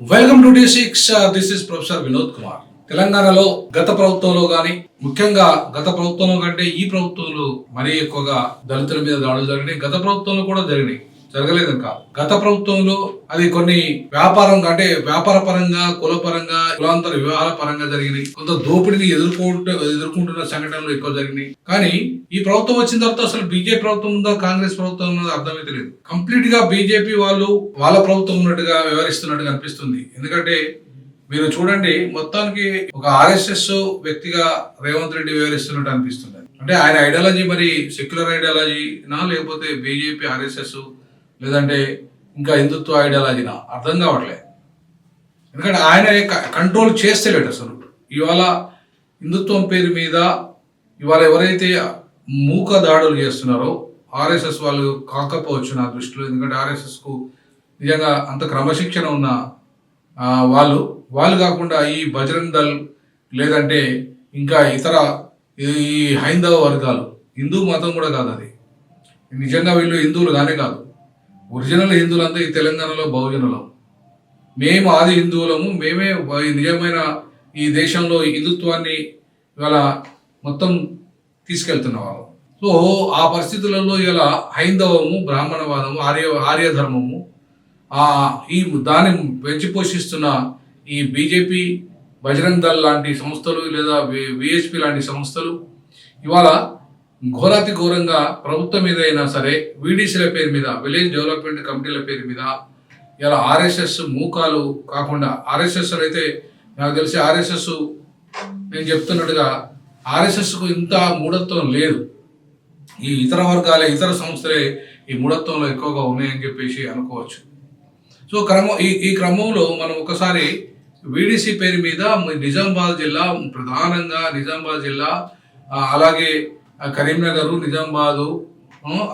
Welcome to D six this is professor Vinod Kumar తెలంగాణలో గత ప్రభుత్వంలో గాని ముఖ్యంగా గత ప్రభుత్వంలో కంటే ఈ ప్రభుత్వంలో మరీ ఎక్కువగా దళితుల మీద దాడులు జరిగినాయి. గత ప్రభుత్వంలో కూడా జరిగినాయి. జరగలేదని కాదు. గత ప్రభుత్వంలో అది కొన్ని వ్యాపారం అంటే వ్యాపార పరంగా కుల పరంగా కులాంతర వివాహాల పరంగా జరిగినాయి. కొంత దోపిడీని ఎదుర్కొంటు ఎదుర్కొంటున్న సంఘటనలు ఎక్కువ జరిగినాయి. కానీ ఈ ప్రభుత్వం వచ్చిన తర్వాత అసలు బీజేపీ ప్రభుత్వం ఉందా కాంగ్రెస్ ప్రభుత్వం ఉన్నదో అర్థమైతే లేదు. కంప్లీట్గా బీజేపీ వాళ్ళు వాళ్ళ ప్రభుత్వం ఉన్నట్టుగా వ్యవహరిస్తున్నట్టుగా అనిపిస్తుంది. ఎందుకంటే మీరు చూడండి మొత్తానికి ఒక ఆర్ఎస్ఎస్ వ్యక్తిగా రేవంత్ రెడ్డి వివరిస్తున్నట్టు అనిపిస్తుంది. అంటే ఆయన ఐడియాలజీ మరి సెక్యులర్ ఐడియాలజీనా లేకపోతే బీజేపీ ఆర్ఎస్ఎస్ లేదంటే ఇంకా హిందుత్వ ఐడియాలజీనా అర్థం కావట్లేదు ఎందుకంటే ఆయన కంట్రోల్ చేస్తలేడు అసలు. ఇవాళ హిందుత్వం పేరు మీద ఇవాళ ఎవరైతే మూక దాడులు చేస్తున్నారో ఆర్ఎస్ఎస్ వాళ్ళు కాకపోవచ్చు నా దృష్టిలో. ఎందుకంటే ఆర్ఎస్ఎస్కు నిజంగా అంత క్రమశిక్షణ ఉన్న వాళ్ళు వాళ్ళు కాకుండా ఈ బజరంగ్ దళ్ లేదంటే ఇంకా ఇతర ఈ హైందవ వర్గాలు. హిందూ మతం కూడా కాదు అది. నిజంగా వీళ్ళు హిందువులు కానే కాదు. ఒరిజినల్ హిందువులంతా ఈ తెలంగాణలో బహుజనులం. మేము ఆది హిందువులము మేమే నిజమైన ఈ దేశంలో హిందుత్వాన్ని ఇవాళ మొత్తం తీసుకెళ్తున్న వాళ్ళం. సో ఆ పరిస్థితులలో ఇలా హైందవము బ్రాహ్మణవాదము ఆర్య ఆర్యధర్మము ఈ దాన్ని పెంచి పోషిస్తున్న ఈ బీజేపీ బజరంగ్ దళ్ లాంటి సంస్థలు లేదా విహెచ్పి లాంటి సంస్థలు ఇవాళ ఘోరాతి ఘోరంగా ప్రభుత్వం మీద అయినా సరే వీడీసీల పేరు మీద విలేజ్ డెవలప్మెంట్ కమిటీల పేరు మీద ఇలా ఆర్ఎస్ఎస్ మూకాలు కాకుండా ఆర్ఎస్ఎస్ అయితే నాకు తెలిసి ఆర్ఎస్ఎస్ నేను చెప్తున్నట్టుగా ఆర్ఎస్ఎస్కు ఇంత మూఢత్వం లేదు. ఈ ఇతర వర్గాలే ఇతర సంస్థలే ఈ మూఢత్వంలో ఎక్కువగా ఉన్నాయని చెప్పేసి అనుకోవచ్చు. సో క్రమం ఈ ఈ క్రమంలో మనం ఒకసారి వీడిసి పేరు మీద నిజామాబాద్ జిల్లా ప్రధానంగా నిజామాబాద్ జిల్లా అలాగే కరీంనగర్ నిజామాబాదు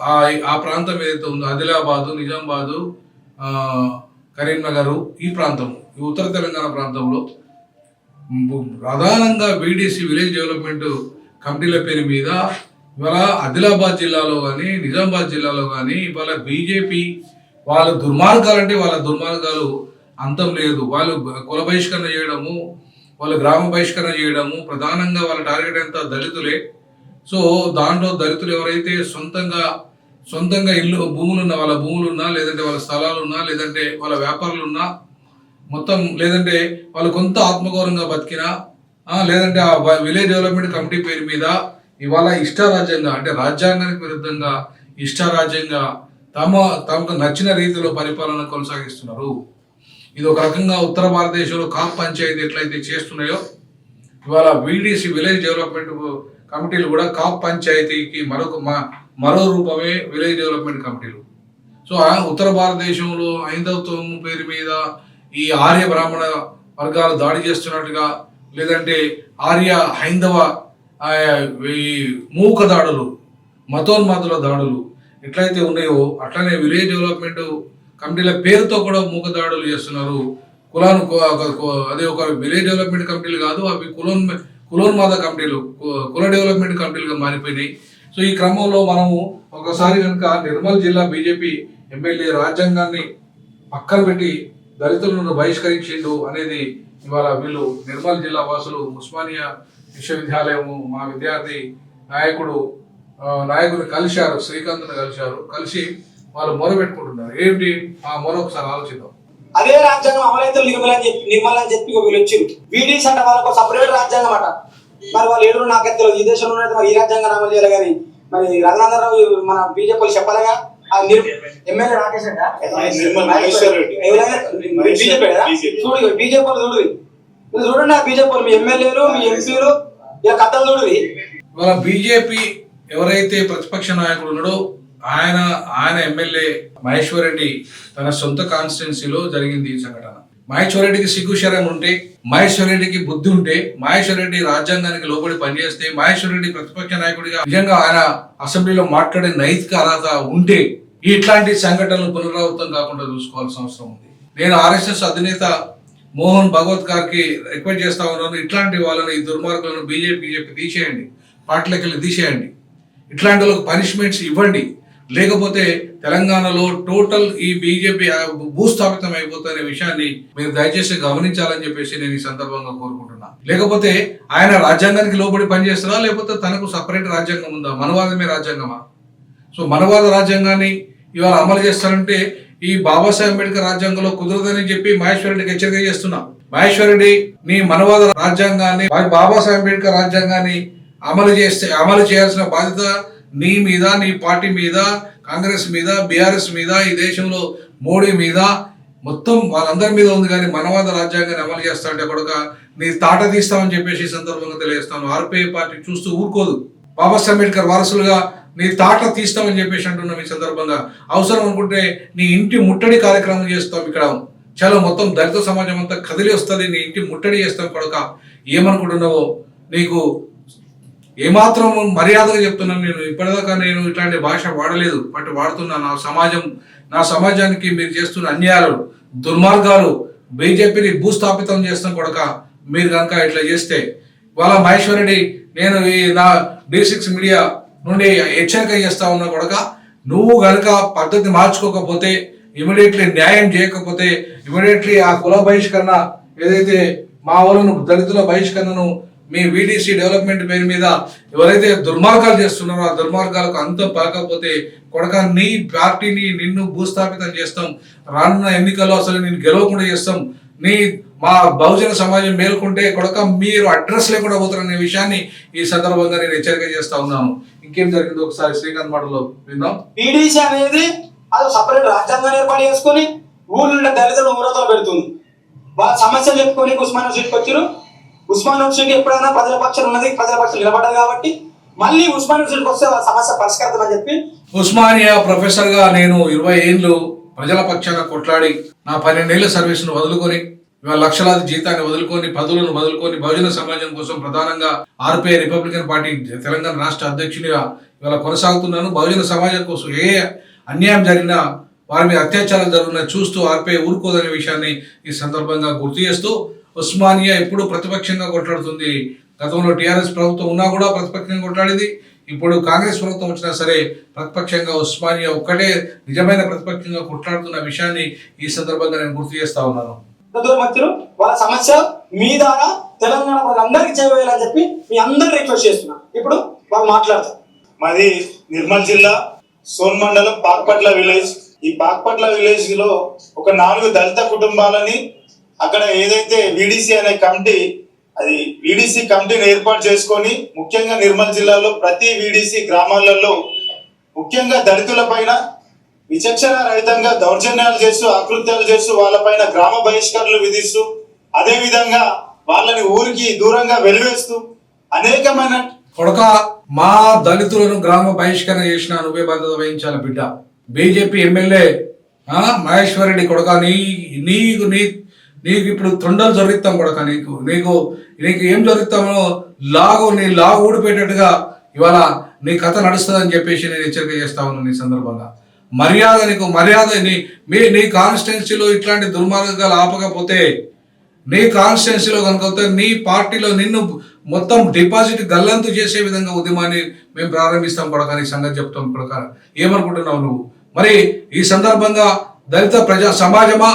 ఆ, ఆ ప్రాంతం ఏదైతే ఉందో ఆదిలాబాదు నిజామాబాదు కరీంనగర్ ఈ ప్రాంతం ఈ ఉత్తర తెలంగాణ ప్రాంతంలో ప్రధానంగా బీడీసీ విలేజ్ డెవలప్మెంట్ కమిటీల పేరు మీద ఇవాళ ఆదిలాబాద్ జిల్లాలో కానీ నిజామాబాద్ జిల్లాలో కానీ ఇవాళ బీజేపీ వాళ్ళ దుర్మార్గాలు అంటే వాళ్ళ దుర్మార్గాలు అంతం లేదు. వాళ్ళు కుల బహిష్కరణ చేయడము వాళ్ళు గ్రామ బహిష్కరణ చేయడము ప్రధానంగా వాళ్ళ టార్గెట్ అంతా దళితులే. సో దాంట్లో దళితులు ఎవరైతే సొంతంగా సొంతంగా ఇల్లు భూములు ఉన్న వాళ్ళ భూములు ఉన్నా లేదంటే వాళ్ళ స్థలాలు ఉన్నా లేదంటే వాళ్ళ వ్యాపారాలు ఉన్నా మొత్తం లేదంటే వాళ్ళు కొంత ఆత్మగౌరవంగా బతికినా లేదంటే ఆ విలేజ్ డెవలప్మెంట్ కమిటీ పేరు మీద ఇవాళ ఇష్టారాజ్యంగా అంటే రాజ్యాంగానికి విరుద్ధంగా ఇష్టారాజ్యంగా తమ తమకు నచ్చిన రీతిలో పరిపాలన కొనసాగిస్తున్నారు. ఇది ఒక రకంగా ఉత్తర భారతదేశంలో కాప్ పంచాయతీ ఎట్లయితే చేస్తున్నాయో ఇవాళ వీడీసీ విలేజ్ డెవలప్మెంట్ కమిటీలు కూడా కాప్ పంచాయతీకి మరొక మ- మరో రూపమే విలేజ్ డెవలప్మెంట్ కమిటీలు. సో ఆ ఉత్తర భారతదేశంలో హైందవత్వం పేరు మీద ఈ ఆర్య బ్రాహ్మణ వర్గాలు దాడి చేస్తున్నట్టుగా లేదంటే ఆర్య హైందవ ఈ మూక దాడులు మతోన్మతుల దాడులు ఎట్లయితే ఉన్నాయో అట్లనే విలేజ్ డెవలప్మెంట్ కమిటీల పేరుతో కూడా మూక దాడులు చేస్తున్నారు. కులాను అదే ఒక విలేజ్ డెవలప్మెంట్ కమిటీలు కాదు అవి కులం కులోన్మాద కంపెనీలు కుల డెవలప్మెంట్ కంపెనీలుగా మారిపోయినాయి. సో ఈ క్రమంలో మనము ఒకసారి కనుక నిర్మల్ జిల్లా బీజేపీ ఎమ్మెల్యే రాజ్యాంగాన్ని పక్కన పెట్టి దళితులను బహిష్కరించిండు అనేది ఇవాళ వీళ్ళు నిర్మల్ జిల్లా వాసులు ఉస్మానియా విశ్వవిద్యాలయము మా విద్యార్థి నాయకుడు ఆ, నాయకుని కలిశారు శ్రీకాంత్ను కలిశారు. కలిసి వాళ్ళు మొర పెట్టుకుంటున్నారు ఏంటి? ఆ మొర ఒకసారి ఆలోచిద్దాం. అదే రాజ్యాంగం అమలైతే నిర్మల్ అని చెప్పి నిర్మల్ అని చెప్పి వీళ్ళు వచ్చి వీడీస్ అంటే వాళ్ళకు సపరేట్ రాజ్యాంగం అట. మరి వాళ్ళు ఏడు నాకే తెలియదు. ఈ దేశంలో ఉన్నది మరి ఈ రాజ్యాంగం అమలు చేయాలి కానీ మరి రఘునందరావు మన బీజేపీ చెప్పాలిగా ఎమ్మెల్యే రాకేష్? చూడు ఇగో బీజేపీ. వాళ్ళు చూడు ఇది చూడండి ఆ బీజేపీ వాళ్ళు మీ ఎమ్మెల్యేలు మీ ఎంపీలు ఇలా కథలు చూడు ఇవాళ బీజేపీ ఎవరైతే ప్రతిపక్ష నాయకుడు ఉన్నాడో ఆయన ఆయన ఎమ్మెల్యే మహేశ్వర్ రెడ్డి తన సొంత కాన్స్టిట్యున్సీలో జరిగింది ఈ సంఘటన. మహేశ్వర్ రెడ్డికి సిగ్గుశరం ఉంటే మహేశ్వర్ రెడ్డికి బుద్ధి ఉంటే మహేశ్వర్ రెడ్డి రాజ్యాంగానికి లోబడి పనిచేస్తే మహేశ్వర్ రెడ్డి ప్రతిపక్ష నాయకుడిగా నిజంగా ఆయన అసెంబ్లీలో మాట్లాడే నైతిక అర్హత ఉంటే ఇట్లాంటి సంఘటనలు పునరావృతం కాకుండా చూసుకోవాల్సిన అవసరం ఉంది. నేను ఆర్ఎస్ఎస్ అధినేత మోహన్ భగవత్ గారికి రిక్వెస్ట్ చేస్తా ఉన్నాను ఇట్లాంటి వాళ్ళని ఈ దుర్మార్గులను బీజేపీ చెప్పి తీసేయండి పార్టీలోకి వెళ్ళి తీసేయండి. ఇట్లాంటి వాళ్ళకి పనిష్మెంట్స్ ఇవ్వండి. లేకపోతే తెలంగాణలో టోటల్ ఈ బీజేపీ భూస్థాపితం అయిపోతున్న విషయాన్ని మీరు దయచేసి గమనించాలని చెప్పేసి నేను ఈ సందర్భంగా కోరుకుంటున్నా. లేకపోతే ఆయన రాజ్యాంగానికి లోబడి పనిచేస్తారా? లేకపోతే తనకు సపరేట్ రాజ్యాంగం ఉందా? మనవాదమే రాజ్యాంగమా? సో మనవాద రాజ్యాంగాన్ని ఇవాళ అమలు చేస్తారంటే ఈ బాబాసాహెబ్ అంబేద్కర్ రాజ్యాంగంలో కుదరదని చెప్పి మహేశ్వర్ రెడ్డికి హెచ్చరిక చేస్తున్నా. మహేశ్వర్ రెడ్డి నీ మనవాద రాజ్యాంగాన్ని బాబాసాహెబ్ అంబేద్కర్ రాజ్యాంగాన్ని అమలు చేస్తే అమలు చేయాల్సిన బాధ్యత నీ మీద నీ పార్టీ మీద కాంగ్రెస్ మీద బీఆర్ఎస్ మీద ఈ దేశంలో మోడీ మీద మొత్తం వాళ్ళందరి మీద ఉంది కానీ మనవాద రాజ్యాంగాన్ని అమలు చేస్తా అంటే నీ తాట తీస్తామని చెప్పేసి ఈ సందర్భంగా తెలియజేస్తాను. ఆర్పీఐ పార్టీ చూస్తూ ఊరుకోదు. బాబాసాహెబ్ అంబేద్కర్ వారసులుగా నీ తాట తీస్తామని చెప్పేసి అంటున్నాం ఈ సందర్భంగా. అవసరం అనుకుంటే నీ ఇంటి ముట్టడి కార్యక్రమం చేస్తాం ఇక్కడ. చాలా మొత్తం దళిత సమాజం అంతా కదిలి వస్తుంది నీ ఇంటి ముట్టడి చేస్తాం కొడక. ఏమనుకుంటున్నావో నీకు ఏమాత్రం మర్యాదగా చెప్తున్నాను నేను. ఇప్పటిదాకా నేను ఇట్లాంటి భాష వాడలేదు. బట్ వాడుతున్నా. నా సమాజం నా సమాజానికి మీరు చేస్తున్న అన్యాయాలు దుర్మార్గాలు బీజేపీని భూస్థాపితం చేస్తాం కొడక మీరు కనుక ఇట్లా చేస్తే వాళ్ళ మహేశ్వరుడి నేను ఈ నా డి సిక్స్ మీడియా నుండి హెచ్చరిక చేస్తా ఉన్నా కొడక నువ్వు కనుక పద్ధతి మార్చుకోకపోతే ఇమీడియట్లీ న్యాయం చేయకపోతే ఇమీడియట్లీ ఆ కుల బహిష్కరణ ఏదైతే మా వాళ్ళను దళితుల బహిష్కరణను మీ వీడీసీ డెవలప్మెంట్ పేరు మీద ఎవరైతే దుర్మార్గాలు చేస్తున్నారో ఆ దుర్మార్గాలకు అంతం పలకపోతే కొడక నీ పార్టీని నిన్ను భూస్థాపితం చేస్తాం. రానున్న ఎన్నికల్లో అసలు నేను గెలవకుండా చేస్తాం. నీ మా బహుజన సమాజం మేల్కొంటే కొడక మీరు అడ్రస్ లేకుండా పోతారనే విషయాన్ని ఈ సందర్భంగా నేను హెచ్చరిక చేస్తా ఉన్నాను. ఇంకేం జరిగింది ఒకసారి శ్రీకాంత్ మాటలో విందాం. పీడీసీ అనేది అది సపరేట్ రాజ్యాంగం ఏర్పాటు చేసుకొని ఊళ్ళో దళితులు పెడుతుంది. వాళ్ళ సమస్యలు చెప్పుకొని ఉస్మానియా సీట్కి వచ్చారు ఉస్మాన్ యూనివర్సిటీ ఎప్పుడైనా ప్రజల పక్షం ఉన్నది ప్రజల పక్షం నిలబడ్డది కాబట్టి మళ్ళీ ఉస్మాన్ యూనివర్సిటీకి వస్తే సమస్య పరిష్కరితం అని చెప్పి ఉస్మానియా ప్రొఫెసర్గా నేను ఇరవై ఏళ్ళు ప్రజల పక్షాన కొట్లాడి నా పన్నెండేళ్ళ సర్వీస్ను వదులుకొని లక్షలాది జీతాన్ని వదులుకొని పదవులను వదులుకొని బహుజన సమాజం కోసం ప్రధానంగా ఆర్పీఐ రిపబ్లికన్ పార్టీ తెలంగాణ రాష్ట్ర అధ్యక్షునిగా ఇవాళ కొనసాగుతున్నాను. బహుజన సమాజం కోసం ఏ అన్యాయం జరిగినా వారి మీద అత్యాచారాలు జరుగుతున్నా చూస్తూ ఆర్పీఐ ఊరుకోదనే విషయాన్ని ఈ సందర్భంగా గుర్తు చేస్తూ ఉస్మానియా ఎప్పుడూ ప్రతిపక్షంగా కొట్లాడుతుంది. గతంలో టీఆర్ఎస్ ప్రభుత్వం ఉన్నా కూడా ప్రతిపక్షంగా కొట్లాడింది. ఇప్పుడు కాంగ్రెస్ ప్రభుత్వం వచ్చినా సరే ప్రతిపక్షంగా ఉస్మానియా ఒక్కటే నిజమైన ప్రతిపక్షంగా కొట్లాడుతున్న విషయాన్ని ఈ సందర్భంగా నేను గుర్తు చేస్తా ఉన్నాను. మధ్యలో వాళ్ళ సమస్య మీ ద్వారా తెలంగాణ ప్రజలందరికీ చేయాలని చెప్పి మీ అందరిని రిక్వెస్ట్ చేస్తున్నా. ఇప్పుడు వాళ్ళు మాట్లాడతారు. మాది నిర్మల్ జిల్లా సోన్ మండలం పాక్పట్ల విలేజ్. ఈ పాక్పట్ల విలేజ్లో ఒక నాలుగు దళిత కుటుంబాలని అక్కడ ఏదైతే విడిసి అనే కమిటీ అది విడిసి కమిటీని ఏర్పాటు చేసుకొని ముఖ్యంగా నిర్మల్ జిల్లాలో ప్రతి విడిసి గ్రామాలలో ముఖ్యంగా దళితుల పైన విచక్షణ రహితంగా దౌర్జన్యాలు చేస్తూ ఆకృత్యాలు చేస్తూ వాళ్ళపైన గ్రామ బహిష్కరణలు విధిస్తూ అదే విధంగా వాళ్ళని ఊరికి దూరంగా వెలివేస్తూ అనేకమైన కొడక మా దళితులను గ్రామ బహిష్కరణ చేసిన నువ్వే బాధ్యత వహించాలి బిడ్డ. బీజేపీ ఎమ్మెల్యే ఆ, మహేశ్వర్ రెడ్డి కొడక నీ నీకు నీ నీకు ఇప్పుడు తొండలు జరుగుతాం కొడక నీకు? నీకు నీకు ఏం జరుగుతామో లాగు నీ లాగు ఊడిపోయేటట్టుగా ఇవాళ నీ కథ నడుస్తుందని చెప్పేసి నేను హెచ్చరిక చేస్తా ఉన్నాను ఈ సందర్భంగా. మర్యాద నీకు మర్యాద నీ మీ నీ కాన్స్టిట్యున్సీలో ఇట్లాంటి దుర్మార్గాలు ఆపకపోతే నీ కాన్స్టిట్యున్సీలో కనుక నీ పార్టీలో నిన్ను మొత్తం డిపాజిట్ గల్లంతు చేసే విధంగా ఉద్యమాన్ని మేము ప్రారంభిస్తాం కొడక నీ సంగతి చెప్తాం కొడక ఏమనుకుంటున్నావు నువ్వు? మరి ఈ సందర్భంగా దళిత ప్రజా సమాజమా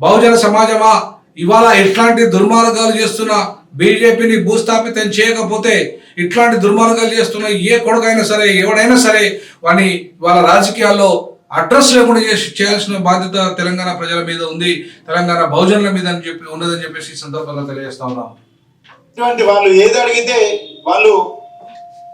బహుజన సమాజమా ఇవాళ ఇట్లాంటి దుర్మార్గాలు చేస్తున్న బీజేపీని భూస్థాపితం చేయకపోతే ఇట్లాంటి దుర్మార్గాలు చేస్తున్న ఏ కొడుకైనా సరే ఎవడైనా సరే వాని వాళ్ళ రాజకీయాల్లో అడ్రస్ లేకుండా చేసి చేయాల్సిన బాధ్యత తెలంగాణ ప్రజల మీద ఉంది తెలంగాణ బహుజనుల మీద అని చెప్పి ఉన్నదని చెప్పేసి ఈ సందర్భంగా తెలియజేస్తా ఉన్నాం. ఇటువంటి వాళ్ళు ఏది అడిగితే వాళ్ళు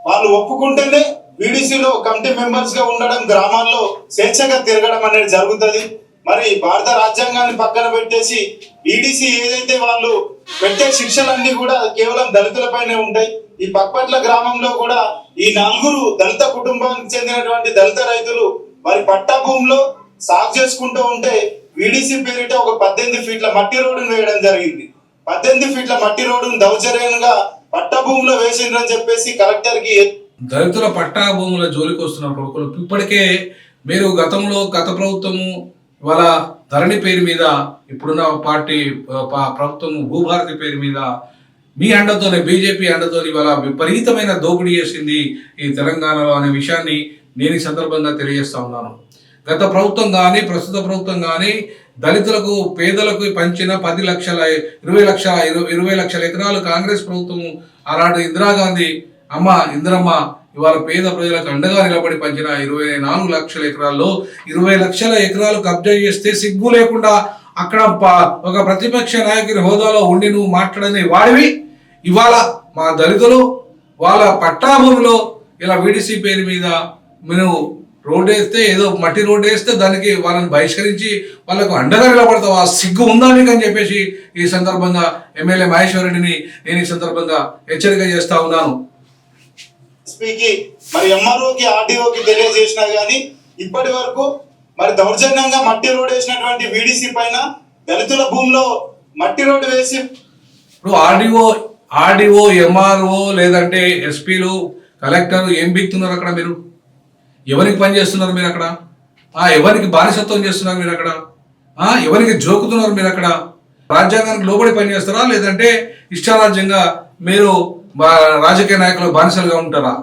వాళ్ళు ఒప్పుకుంటేనే బీడీసీలో కమిటీ మెంబర్స్గా ఉండడం గ్రామాల్లో స్వేచ్ఛగా తిరగడం అనేది జరుగుతుంది. మరి భారత రాజ్యాంగాన్ని పక్కన పెట్టేసి ఈడీసీ ఏదైతే వాళ్ళు పెట్టే శిక్షలన్నీ కూడా కేవలం దళితులపైనే ఉంటాయి. ఈ పక్కపట్ల గ్రామంలో కూడా ఈ నలుగురు దళిత కుటుంబానికి చెందినటువంటి దళిత రైతులు మరి పట్టా భూమిలో సాగు చేసుకుంటూ ఉంటే వీడీసీ పేరిట ఒక పద్దెనిమిది ఫీట్ల మట్టి రోడ్డును వేయడం జరిగింది. పద్దెనిమిది ఫీట్ల మట్టి రోడ్డును దౌర్జన్యంగా పట్ట భూమిలో వేసిండ్రని చెప్పేసి కలెక్టర్కి దళితుల పట్టా భూముల జోలికి వస్తున్న ఇప్పటికే మీరు గతంలో గత ప్రభుత్వము ఇవాళ ధరణి పేరు మీద ఇప్పుడున్న పార్టీ ప్రభుత్వం భూభారతి పేరు మీద మీ అండతోనే బీజేపీ అండతో ఇవాళ విపరీతమైన దోపిడీ చేసింది ఈ తెలంగాణలో అనే విషయాన్ని నేను ఈ సందర్భంగా తెలియజేస్తా ఉన్నాను. గత ప్రభుత్వం కానీ ప్రస్తుత ప్రభుత్వం కానీ దళితులకు పేదలకు పంచిన పది లక్షల ఇరవై లక్షల ఇరవై ఇరవై లక్షల ఎకరాలు కాంగ్రెస్ ప్రభుత్వం ఆనాడు ఇందిరాగాంధీ అమ్మ ఇందిరమ్మ ఇవాళ పేద ప్రజలకు అండగా నిలబడి పంచిన ఇరవై నాలుగు లక్షల ఎకరాల్లో ఇరవై లక్షల ఎకరాలు కబ్జా చేస్తే సిగ్గు లేకుండా అక్కడ ఒక ప్రతిపక్ష నాయకుని హోదాలో ఉండి నువ్వు మాట్లాడని వాడివి. ఇవాళ మా దళితులు వాళ్ళ పట్టాభూమిలో ఇలా విడిసి పేరు మీద మేము రోడ్డు వేస్తే ఏదో మట్టి రోడ్డు వేస్తే దానికి వాళ్ళని బహిష్కరించి వాళ్ళకు అండగా నిలబడతావు? ఆ సిగ్గు ఉందా నీకు అని చెప్పేసి ఈ సందర్భంగా ఎమ్మెల్యే మహేశ్వరుడిని రెడ్డిని నేను ఈ సందర్భంగా హెచ్చరిక చేస్తా ఉన్నాను. ఎస్పీకి మరి ఎంఆర్ఓకి ఆర్డీఓకి తెలియజేసినా కానీ ఇప్పటి వరకు మరి దౌర్జన్యంగా మట్టి రోడ్ వేసినటువంటి వీడిసి పైన దళితుల భూమిలో మట్టి రోడ్డు వేసి ఇప్పుడు ఆర్డీఓ ఆర్డీఓ ఎంఆర్ఓ లేదంటే ఎస్పీలు కలెక్టర్ ఏం బిక్తున్నారు అక్కడ మీరు? ఎవరికి పని చేస్తున్నారు మీరు అక్కడ? ఆ ఎవరికి బానిసత్వం చేస్తున్నారు మీరు అక్కడ? ఆ ఎవరికి జోకుతున్నారు మీరు అక్కడ? రాజ్యాంగానికి లోబడి పని చేస్తారా లేదంటే ఇష్టారాజ్యంగా మీరు రాజకీయ నాయకులు బానిసలుగా ఉంటారా?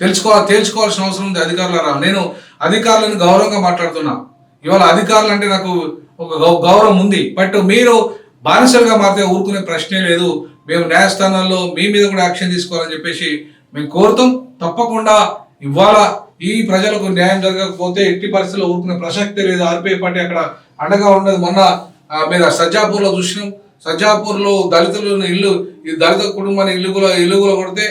తెలుసుకోవాలి తేల్చుకోవాల్సిన అవసరం ఉంది అధికారులరా. నేను అధికారులను గౌరవంగా మాట్లాడుతున్నా. ఇవాళ అధికారులు అంటే నాకు ఒక గౌ- గౌరవం ఉంది. బట్ మీరు బానిసలుగా మారితే ఊరుకునే ప్రశ్నే లేదు. మేము న్యాయస్థానాల్లో మీ మీద కూడా యాక్షన్ తీసుకోవాలని చెప్పేసి మేము కోరుతాం. తప్పకుండా ఇవాళ ఈ ప్రజలకు న్యాయం జరగకపోతే ఎట్టి పరిస్థితుల్లో ఊరుకునే ప్రసక్తే లేదు. ఆర్పీఐ పార్టీ అక్కడ అండగా ఉండదు మొన్న మీద మీరు సజ్జాపూర్లో చూసినాం. సజ్జాపూర్లో దళితులు ఇల్లు ఈ దళిత కుటుంబాన్ని ఇల్లుగుల ఇల్లుగుల కొడితే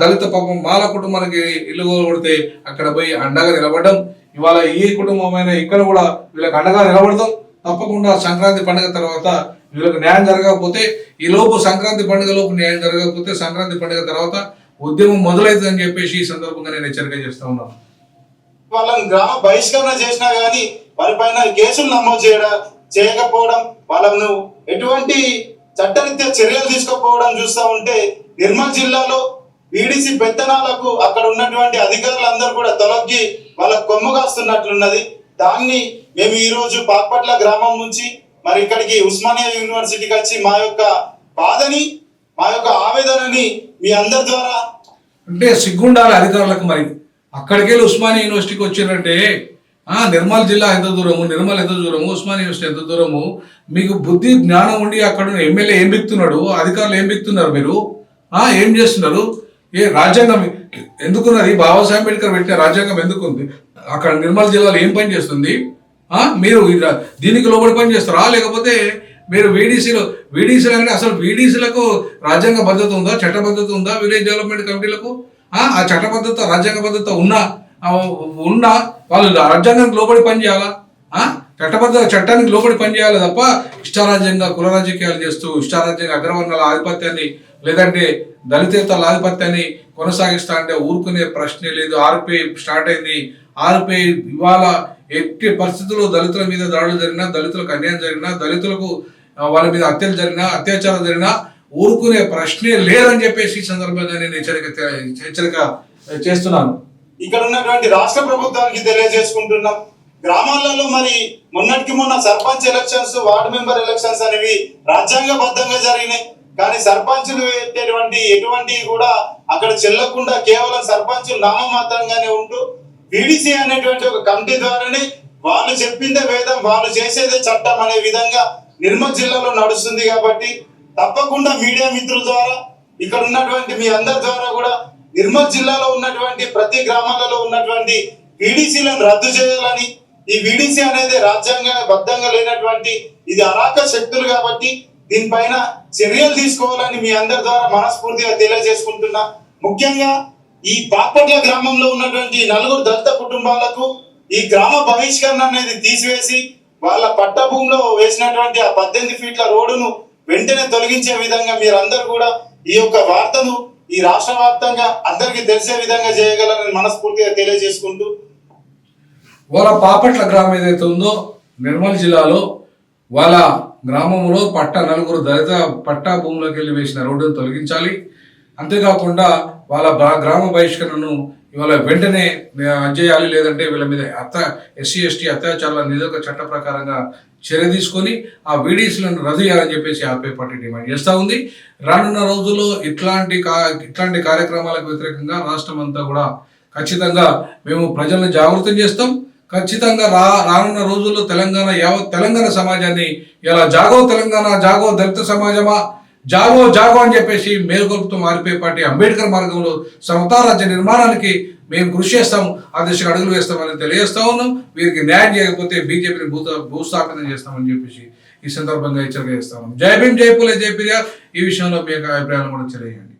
దళిత పాపం మాల కుటుంబానికి ఇల్లు కొడితే అక్కడ పోయి అండగా నిలబడడం. ఇవాళ ఈ కుటుంబమైన ఇక్కడ కూడా వీళ్ళకి అండగా నిలబడతాం. తప్పకుండా సంక్రాంతి పండుగ తర్వాత వీళ్ళకి న్యాయం జరగకపోతే ఈ లోపు సంక్రాంతి పండుగ లోపు న్యాయం జరగకపోతే సంక్రాంతి పండుగ తర్వాత ఉద్యమం మొదలవుతుందని చెప్పేసి ఈ సందర్భంగా నేను హెచ్చరిక చేస్తా ఉన్నాను వాళ్ళని గ్రామ బహిష్కరణ చేసినా గానీ వారిపైన కేసులు నమోదు చేయడం? చేయకపోవడం వాళ్ళను ఎటువంటి చట్టరీత్యా చర్యలు తీసుకోకపోవడం చూస్తా ఉంటే నిర్మల్ జిల్లాలో వీడిసి పెత్తనాలకు అక్కడ ఉన్నటువంటి అధికారులందరూ కూడా తొలగి వాళ్ళ కొమ్ము కాస్తున్నట్లున్నది. దాన్ని మేము ఈరోజు పాక్పట్ల గ్రామం నుంచి మరి ఇక్కడికి ఉస్మానియా యూనివర్సిటీకి వచ్చి మా యొక్క బాధని మా యొక్క ఆవేదనని మీ అందరి ద్వారా అంటే సిగ్గుండాలి అధికారులకు మరి. అక్కడికి వెళ్ళి ఉస్మానియా యూనివర్సిటీకి వచ్చారంటే నిర్మల్ జిల్లా ఎంత దూరము? నిర్మల్ ఎంత దూరము? ఉస్మాన్ యూనివర్సిటీ ఎంత దూరము? మీకు బుద్ధి జ్ఞానం ఉండి అక్కడ ఉన్న ఎమ్మెల్యే ఏం బిక్తున్నాడు అధికారులు ఏం బిక్తున్నారు మీరు? ఆ ఏం చేస్తున్నారు? ఏ రాజ్యాంగం ఎందుకున్నది? బాబాసాహెబ్ అంబేద్కర్ పెట్టిన రాజ్యాంగం ఎందుకుంది? అక్కడ నిర్మల్ జిల్లాలో ఏం పని చేస్తుంది? మీరు దీనికి లోబడి పని చేస్తారా? లేకపోతే మీరు వీడీసీలో వీడీసీలు అంటే అసలు వీడీసీలకు రాజ్యాంగ భద్రత ఉందా? చట్టబద్ధత ఉందా? విలేజ్ డెవలప్మెంట్ కమిటీలకు? ఆ ఆ చట్టబద్ధత రాజ్యాంగ భద్రత ఉన్నా ఆ, ఉన్నా వాళ్ళు రాజ్యాంగానికి లోబడి పని చేయాలా? చట్టబద్ధ చట్టానికి లోబడి పని చేయాలి తప్ప ఇష్టారాజ్యంగా కుల రాజకీయాలు చేస్తూ ఇష్టారాజ్యంగా అగ్రవర్ణాల ఆధిపత్యాన్ని లేదంటే దళితేతల ఆధిపత్యాన్ని కొనసాగిస్తా అంటే ఊరుకునే ప్రశ్నే లేదు. ఆర్పిఐ స్టార్ట్ అయింది. ఆర్పిఐ ఇవాళ ఎట్టి పరిస్థితుల్లో దళితుల మీద దాడులు జరిగినా దళితులకు అన్యాయం జరిగినా దళితులకు వాళ్ళ మీద హత్యలు జరిగినా అత్యాచారం జరిగినా ఊరుకునే ప్రశ్నే లేదని చెప్పేసి ఈ సందర్భంగా నేను హెచ్చరిక హెచ్చరిక చేస్తున్నాను. ఇక్కడ ఉన్నటువంటి రాష్ట్ర ప్రభుత్వానికి తెలియజేసుకుంటున్నాం. గ్రామాలలో మరి మొన్నటికి మొన్న sarpanch elections ward member elections అనేవి రాజ్యాంగబద్ధంగా జరిగినాయి. కానీ సర్పంచులు పెట్టేటువంటి ఎటువంటివి కూడా అక్కడ చెల్లకుండా కేవలం సర్పంచులు నామమాత్రంగానే ఉంటూ బీడీసీ అనేటువంటి ఒక కమిటీ ద్వారానే వాళ్ళు చెప్పిందే వేదం వాళ్ళు చేసేదే చట్టం అనే విధంగా నిర్మల్ జిల్లాలో నడుస్తుంది కాబట్టి తప్పకుండా మీడియా మిత్రుల ద్వారా ఇక్కడ ఉన్నటువంటి మీ అందరి ద్వారా కూడా నిర్మల్ జిల్లాలో ఉన్నటువంటి ప్రతి గ్రామాలలో ఉన్నటువంటి వీడీసీలను రద్దు చేయాలని ఈ వీడీసీ అనేది రాజ్యాంగ బద్ధంగా లేనటువంటి ఇది అరాక శక్తులు కాబట్టి దీనిపైన చర్యలు తీసుకోవాలని మీ అందరి ద్వారా మనస్ఫూర్తిగా తెలియజేసుకుంటున్నా. ముఖ్యంగా ఈ బాపట్ల గ్రామంలో ఉన్నటువంటి నలుగురు దళిత కుటుంబాలకు ఈ గ్రామ బహిష్కరణ అనేది తీసివేసి వాళ్ళ పట్ట భూమిలో వేసినటువంటి ఆ పద్దెనిమిది ఫీట్ల రోడ్డును వెంటనే తొలగించే విధంగా మీరందరూ కూడా ఈ యొక్క వార్తను ఈ రాష్ట్ర వ్యాప్తంగా అందరికీ తెలిసే విధంగా చేయగలరని మనస్ఫూర్తిగా తెలియజేసుకుంటూ వాళ్ళ పాపట్ల గ్రామం ఏదైతే ఉందో నిర్మల్ జిల్లాలో వాళ్ళ గ్రామంలో పట్ట నలుగురు దళిత పట్టా భూములకు వెళ్ళి వేసిన రోడ్డును తొలగించాలి. అంతేకాకుండా వాళ్ళ గ్రామ బహిష్కరణను ఇవాళ వెంటనే చేయాలి లేదంటే వీళ్ళ మీద అత్త ఎస్సీ ఎస్టీ అత్యాచారాల నిరోధక చట్ట ప్రకారంగా చర్య తీసుకొని ఆ వీడియోస్లను రద్దు చేయాలని చెప్పేసి ఆపే పార్టీ డిమాండ్ చేస్తూ ఉంది. రానున్న రోజుల్లో ఇట్లాంటి కా ఇట్లాంటి కార్యక్రమాలకు వ్యతిరేకంగా రాష్ట్రం అంతా కూడా ఖచ్చితంగా మేము ప్రజలను జాగృతం చేస్తాం. ఖచ్చితంగా రా రానున్న రోజుల్లో తెలంగాణ యావత్ తెలంగాణ సమాజాన్ని ఇలా జాగో తెలంగాణ జాగో దళిత సమాజమా జాగో జాగో అని చెప్పేసి మేలుకొలుపుతూ మారిపోయే పార్టీ అంబేద్కర్ మార్గంలో సమతా రాజ్య నిర్మాణానికి మేము కృషి చేస్తాం ఆ దిశగా అడుగులు వేస్తామని తెలియజేస్తా ఉన్నాం. వీరికి న్యాయం చేయకపోతే బీజేపీని భూత భూస్థాపన చేస్తామని చెప్పేసి ఈ సందర్భంగా హెచ్చరిక చేస్తాం జై భీమ్ జై పూలే జై ఈ విషయంలో మీ యొక్క అభిప్రాయాలు కూడా తెలియజేయండి.